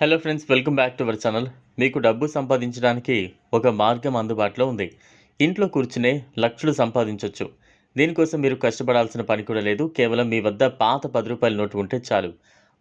Hello friends welcome back to our channel మీకు డబ్బు సంపాదించడానికి ఒక మార్గం అందుబాటులో ఉంది. ఇంట్లో కూర్చునే లక్షలు సంపాదించవచ్చు దీనికోసం మీరు కష్టపడాల్సిన పని కూడా లేదు. కేవలం మీ వద్ద పాత పది రూపాయల నోటు ఉంటే చాలు.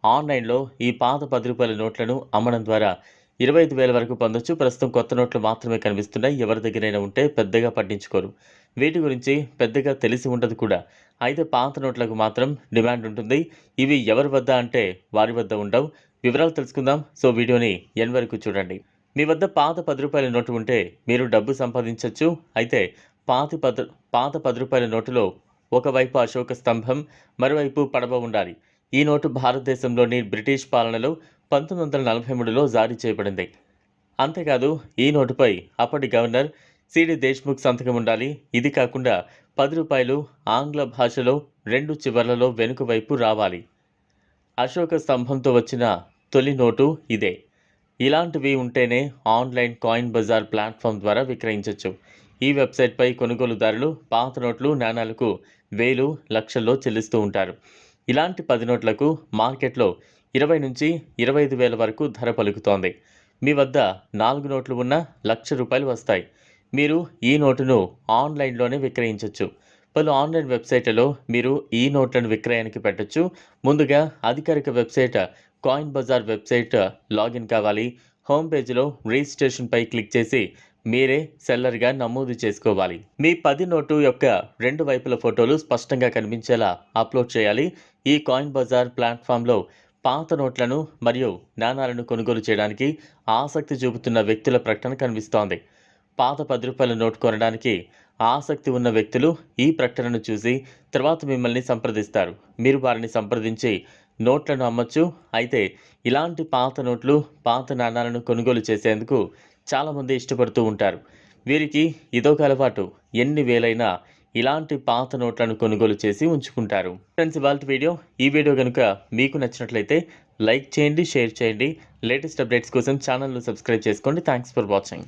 ఆన్లైన్లో ఈ పాత పది రూపాయల నోట్లను అమ్మడం ద్వారా ఇరవై ఐదు వేల వరకు పొందొచ్చు. ప్రస్తుతం కొత్త నోట్లు మాత్రమే కనిపిస్తున్నాయి. ఎవరి దగ్గరైనా ఉంటే పెద్దగా పట్టించుకోరు. వీటి గురించి పెద్దగా తెలిసి ఉండదు కూడా. అయితే పాత నోట్లకు మాత్రం డిమాండ్ ఉంటుంది. ఇవి ఎవరి వద్ద అంటే వారి వద్ద ఉండవు. వివరాలు తెలుసుకుందాం. సో వీడియోని ఎన్ వరకు చూడండి. మీ వద్ద పాత పది రూపాయల నోటు ఉంటే మీరు డబ్బు సంపాదించవచ్చు అయితే పాతి పద పాత పది రూపాయల నోటులో ఒకవైపు అశోక స్తంభం మరోవైపు పడవ ఉండాలి. ఈ నోటు భారతదేశంలోని బ్రిటిష్ పాలనలో పంతొమ్మిది వందల నలభై మూడులో జారీ చేయబడింది. అంతేకాదు ఈ నోటుపై అప్పటి గవర్నర్ సిడి దేశ్ముఖ్ సంతకం ఉండాలి. ఇది కాకుండా పది రూపాయలు ఆంగ్ల భాషలో రెండు చివర్లలో వెనుక వైపు రావాలి. అశోక స్తంభంతో వచ్చిన తొలి నోటు ఇదే. ఇలాంటివి ఉంటేనే ఆన్లైన్ కాయిన్ బజార్ ప్లాట్ఫామ్ ద్వారా విక్రయించవచ్చు ఈ వెబ్సైట్పై కొనుగోలుదారులు పాత నోట్లు నాణాలకు వేలు లక్షల్లో చెల్లిస్తూ ఉంటారు. ఇలాంటి పది నోట్లకు మార్కెట్లో ఇరవై నుంచి ఇరవై ఐదు వేల వరకు ధర పలుకుతోంది. మీ వద్ద నాలుగు నోట్లు ఉన్న లక్ష రూపాయలు వస్తాయి. మీరు ఈ నోటును ఆన్లైన్లోనే విక్రయించవచ్చు పలు ఆన్లైన్ వెబ్సైట్లలో మీరు ఈ నోట్లను విక్రయానికి పెట్టొచ్చు. ముందుగా అధికారిక website Coin Bazaar website login కావాలి. హోమ్ పేజ్లో రిజిస్ట్రేషన్పై క్లిక్ చేసి మీరే సెల్లర్గా నమోదు చేసుకోవాలి. మీ పది నోటు యొక్క రెండు వైపుల ఫోటోలు స్పష్టంగా కనిపించేలా అప్లోడ్ చేయాలి. ఈ కాయిన్ బజార్ ప్లాట్ఫామ్లో పాత నోట్లను మరియు నాణాలను కొనుగోలు చేయడానికి ఆసక్తి చూపుతున్న వ్యక్తుల ప్రకటన కనిపిస్తోంది. పాత పది రూపాయల నోటు కొనడానికి ఆసక్తి ఉన్న వ్యక్తులు ఈ ప్రకటనను చూసి తర్వాత మిమ్మల్ని సంప్రదిస్తారు. మీరు వారిని సంప్రదించి నోట్లను అమ్మచ్చు. అయితే ఇలాంటి పాత నోట్లు పాత నాణాలను కొనుగోలు చేసేందుకు చాలామంది ఇష్టపడుతూ ఉంటారు. వీరికి ఇదొక అలవాటు. ఎన్ని వేలైనా ఇలాంటి పాత నోట్లను కొనుగోలు చేసి ఉంచుకుంటారు. ఫ్రెండ్స్ ఇవాళ వీడియో. ఈ వీడియో కనుక మీకు నచ్చినట్లయితే లైక్ చేయండి షేర్ చేయండి. లేటెస్ట్ అప్డేట్స్ కోసం ఛానల్ను సబ్స్క్రైబ్ చేసుకోండి. Thanks for watching.